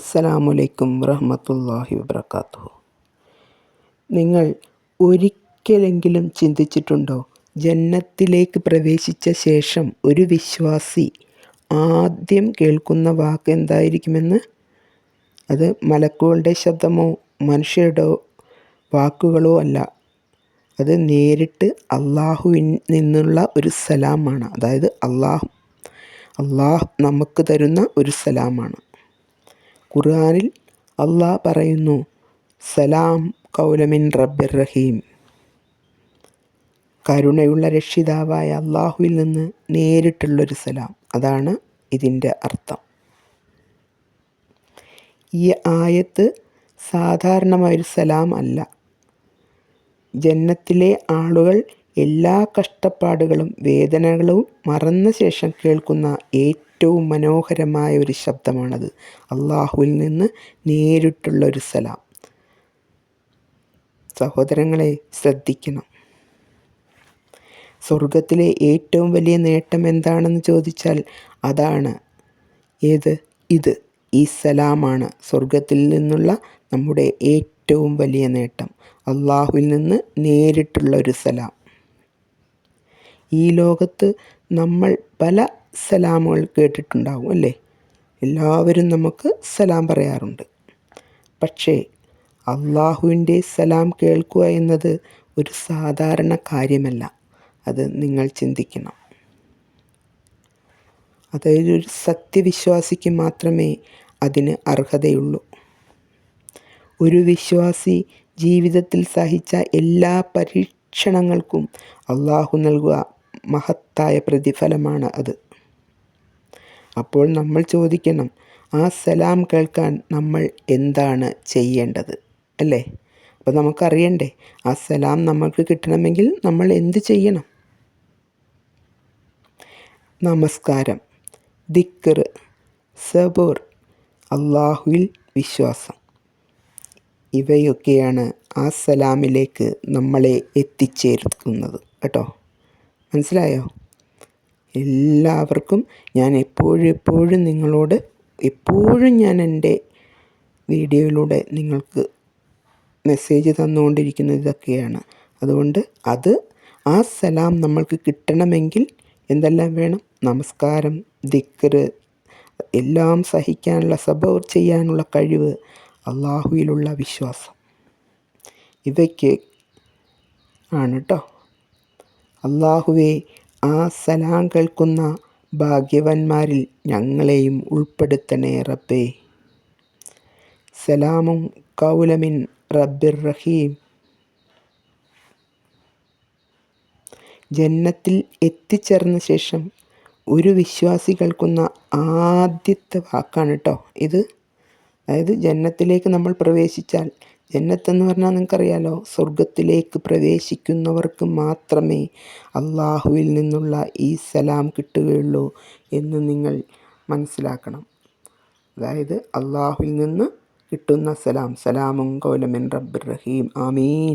അസ്സലാമലൈക്കും വറഹമത്തല്ലാഹി വബർക്കാത്തു നിങ്ങൾ ഒരിക്കലെങ്കിലും ചിന്തിച്ചിട്ടുണ്ടോ? ജന്നത്തിലേക്ക് പ്രവേശിച്ച ശേഷം ഒരു വിശ്വാസി ആദ്യം കേൾക്കുന്ന വാക്ക് എന്തായിരിക്കുമെന്ന്? അത് മലക്കുകളുടെ ശബ്ദമോ മനുഷ്യരുടെ വാക്കുകളോ അല്ല. അത് നേരിട്ട് അള്ളാഹുവിൽ നിന്നുള്ള ഒരു സലാമാണ്. അതായത് അള്ളാഹു അള്ളാഹ് നമുക്ക് തരുന്ന ഒരു സലാമാണ്. ഖുർആനിൽ അള്ളാഹ് പറയുന്നു സലാം കൗലമിൻ റബ്ബിർ റഹീം. കരുണയുള്ള രക്ഷിതാവായ അള്ളാഹുവിൽ നിന്ന് നേരിട്ടുള്ളൊരു സലാം. അതാണ് ഇതിന്റെ അർത്ഥം. ഈ ആയത്ത് സാധാരണമായൊരു സലാം അല്ല. ജന്നത്തിലെ ആളുകൾ എല്ലാ കഷ്ടപ്പാടുകളും വേദനകളും മറന്ന ശേഷം കേൾക്കുന്ന ഏറ്റവും മനോഹരമായ ഒരു ശബ്ദമാണത്. അള്ളാഹുവിൽ നിന്ന് നേരിട്ടുള്ള ഒരു സലാം. സഹോദരങ്ങളെ ശ്രദ്ധിക്കണം. സ്വർഗത്തിലെ ഏറ്റവും വലിയ നേട്ടം എന്താണെന്ന് ചോദിച്ചാൽ അതാണ്. ഏത്? ഇത്. ഈ സലാമാണ് സ്വർഗത്തിൽ നിന്നുള്ള നമ്മുടെ ഏറ്റവും വലിയ നേട്ടം. അള്ളാഹുവിൽ നിന്ന് നേരിട്ടുള്ള ഒരു സലാം. ഈ ലോകത്ത് നമ്മൾ പല സലാമുകൾ കേട്ടിട്ടുണ്ടാവും അല്ലേ? എല്ലാവരും നമുക്ക് സലാം പറയാറുണ്ട്. പക്ഷേ അള്ളാഹുവിന്റെ സലാം കേൾക്കുക എന്നത് ഒരു സാധാരണ കാര്യമല്ല. അത് നിങ്ങൾ ചിന്തിക്കണം. അതായത് ഒരു സത്യവിശ്വാസിക്ക് മാത്രമേ അതിന് അർഹതയുള്ളൂ. ഒരു വിശ്വാസി ജീവിതത്തിൽ സഹിച്ച എല്ലാ പരീക്ഷണങ്ങൾക്കും അള്ളാഹു നൽകുക മഹത്തായ പ്രതിഫലമാണ് അത്. അപ്പോൾ നമ്മൾ ചോദിക്കണം ആ സലാം കേൾക്കാൻ നമ്മൾ എന്താണ് ചെയ്യേണ്ടത്? അല്ലേ? അപ്പോൾ നമുക്കറിയണ്ടേ ആ സലാം നമുക്ക് കിട്ടണമെങ്കിൽ നമ്മൾ എന്ത് ചെയ്യണം? നമസ്കാരം ദിക്കർ സബൂർ അള്ളാഹുവിൽ വിശ്വാസം. ഇവയൊക്കെയാണ് ആ സലാമിലേക്ക് നമ്മളെ എത്തിച്ചേർക്കുന്നത്. കേട്ടോ? മനസ്സിലായോ? എല്ലാവർക്കും ഞാൻ എപ്പോഴും എപ്പോഴും നിങ്ങളോട് എപ്പോഴും ഞാൻ എന്റെ വീഡിയോയിലൂടെ നിങ്ങൾക്ക് മെസ്സേജ് തന്നുകൊണ്ടിരിക്കുന്നത് ഇതൊക്കെയാണ്. അതുകൊണ്ട് അത് ആ സലാം നമ്മൾക്ക് കിട്ടണമെങ്കിൽ എന്തെല്ലാം വേണം? നമസ്കാരം ദിക്കറ് എല്ലാം സഹിക്കാനുള്ള സബോർ ചെയ്യാനുള്ള കഴിവ് അള്ളാഹുവിലുള്ള വിശ്വാസം. ഇവയ്ക്ക് ആണ് കേട്ടോ അള്ളാഹുവെ ആ സലാം കേൾക്കുന്ന ഭാഗ്യവന്മാരിൽ ഞങ്ങളെയും ഉൾപ്പെടുത്തണേ റബ്ബേ. സലാമും കൗലമിൻ റബ്ബിർ റഹീം. ജന്നത്തിൽ എത്തിച്ചേർന്ന ശേഷം ഒരു വിശ്വാസി കേൾക്കുന്ന ആദ്യത്തെ വാക്കാണ് കേട്ടോ ഇത്. അതായത് ജന്നത്തിലേക്ക് നമ്മൾ പ്രവേശിച്ചാൽ ജന്നത്തെന്ന് പറഞ്ഞാൽ നിങ്ങൾക്കറിയാലോ സ്വർഗത്തിലേക്ക് പ്രവേശിക്കുന്നവർക്ക് മാത്രമേ അള്ളാഹുവിൽ നിന്നുള്ള ഈ സലാം കിട്ടുകയുള്ളൂ എന്ന് നിങ്ങൾ മനസ്സിലാക്കണം. അതായത് അള്ളാഹുവിൽ നിന്ന് കിട്ടുന്ന സലാം സലാമും കോലമിൻ റബ്ബിർ റഹീം. ആമീൻ.